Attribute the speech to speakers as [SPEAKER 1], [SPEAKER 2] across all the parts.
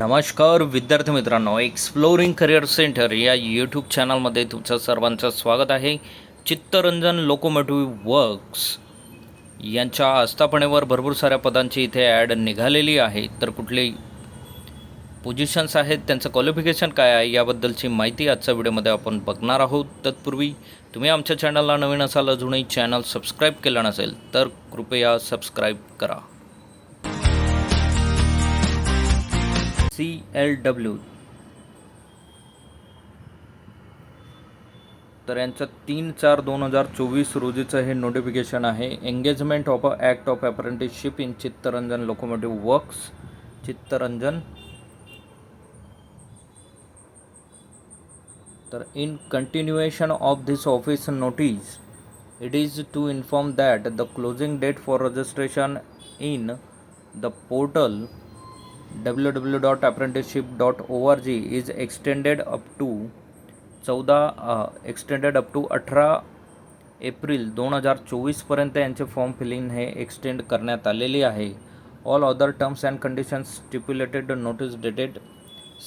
[SPEAKER 1] नमस्कार विद्यार्थी मित्रांनो. एक्सप्लोरिंग करिअर सेंटर या यूट्यूब चॅनलमध्ये तुमचं सर्वांचं स्वागत आहे. चित्तरंजन लोकोमोटिव्ह वर्क्स यांच्या आस्थापनेवर भरपूर साऱ्या पदांची इथे ॲड निघालेली आहे. तर कुठले पोझिशन्स आहेत त्यांचं क्वालिफिकेशन काय आहे याबद्दलची माहिती आजच्या व्हिडिओमध्ये आपण बघणार आहोत. तत्पूर्वी तुम्ही आमच्या चॅनलला नवीन असाल अजूनही चॅनल सबस्क्राईब केलं नसेल तर कृपया सबस्क्राईब करा. C L W. तर यांचं तीन चार दोन हजार चोवीस रोजीचं हे नोटिफिकेशन आहे. Engagement of a act of apprenticeship in Chittaranjan locomotive works Chittaranjan तर in continuation of this office notice it is to inform that the closing date for registration in the portal W W dot registration dot the portal www.apprenticeship.org is extended up to चौदा extended up to अठरा April दोन हजार चोवीसपर्यंत यांचे form feeling हे extend करण्यात आलेली आहे. All other terms and conditions stipulated notice dated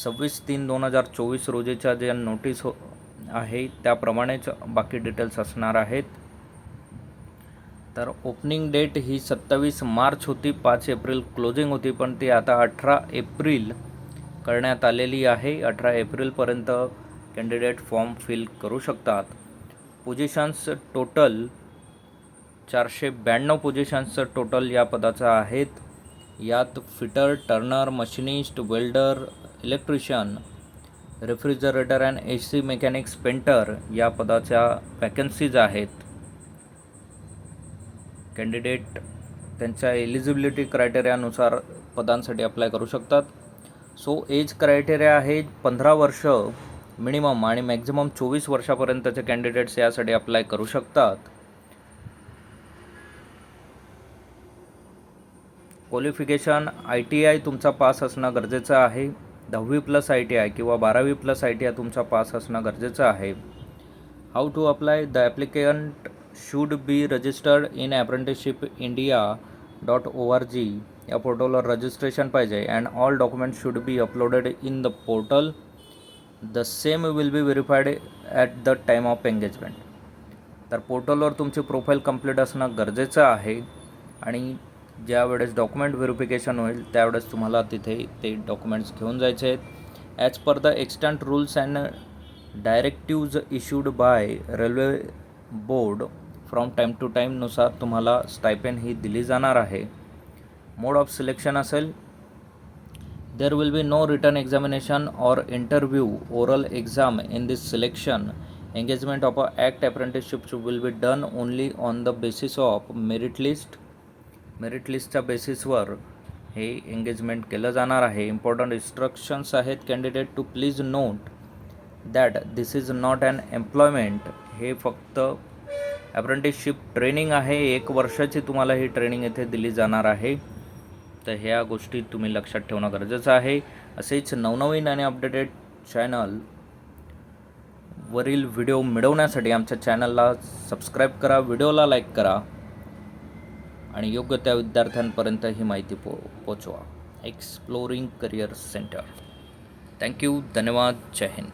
[SPEAKER 1] सव्वीस तीन दोन हजार चोवीस रोजीच्या ज्या नोटीस हो आहे त्याप्रमाणेच बाकी डिटेल्स असणार आहेत. तर ओपनिंग डेट ही सत्तावीस मार्च होती पाच एप्रिल क्लोजिंग होती पण ती आता अठरा एप्रिल करण्यात आलेली आहे. अठरा एप्रिलपर्यंत कॅन्डिडेट फॉर्म फिल करू शकतात. पोझिशन्स टोटल चारशे ब्याण्णव पोझिशन्सचं टोटल या पदाचं आहेत. यात fitter turner machinist welder electrician refrigerator and A C mechanics painter या पदाच्या वॅकन्सीज आहेत. कॅन्डिडेट त्यांच्या एलिजिबिलिटी क्रायटेरियानुसार पदांसाठी अप्लाय करू शकतात. सो एज क्रायटेरिया आहे पंधरा वर्ष मिनिमम आणि मॅक्झिमम चोवीस वर्षापर्यंतचे कॅन्डिडेट्स यासाठी अप्लाय करू शकतात. क्वालिफिकेशन आय टी आय तुमचा पास असणं गरजेचं आहे. दहावी प्लस आय टी आय किंवा बारावी प्लस आय टी आय तुमचा पास असणं गरजेचं आहे. How to apply the applicant should be registered in apprenticeship India dot O R G या पोर्टलवर रजिस्ट्रेशन पाहिजे and all document should be uploaded in the portal the same will be verified at the time of engagement तर पोर्टलवर तुमची profile complete असणं गरजेचं आहे आणि ज्या वेळेस डॉक्युमेंट व्हेरिफिकेशन होईल त्यावेळेस तुम्हाला तिथे ते डॉक्युमेंट्स घेऊन जायचे आहेत. As per the extent rules and directives issued by railway board from time to टाईमनुसार तुम्हाला स्टायपेन ही दिली जाणार आहे. मोड ऑफ सिलेक्शन असेल. There will be no written examination or interview oral exam in this selection engagement of a act apprenticeship will be done only on the basis of merit list merit लिस्टच्या बेसिसवर हे engagement केलं जाणार आहे. Important instructions आहेत candidate to please note that this is not an employment हे फक्त apprenticeship training आहे. एक वर्षाची तुम्हाला ही ट्रेनिंग येथे दिली जाणार आहे. तर ह्या गोष्टी तुम्ही लक्षात ठेवणं गरजेचं आहे. असेच नवनवीन आणि अपडेटेड चॅनल वरील व्हिडिओ मिळवण्यासाठी आमच्या चॅनलला सबस्क्राईब करा व्हिडिओला लाईक करा आणि योग्य त्या विद्यार्थ्यांपर्यंत ही माहिती पो पोचवा. एक्सप्लोरिंग करिअर सेंटर थँक्यू धन्यवाद. जय हिंद.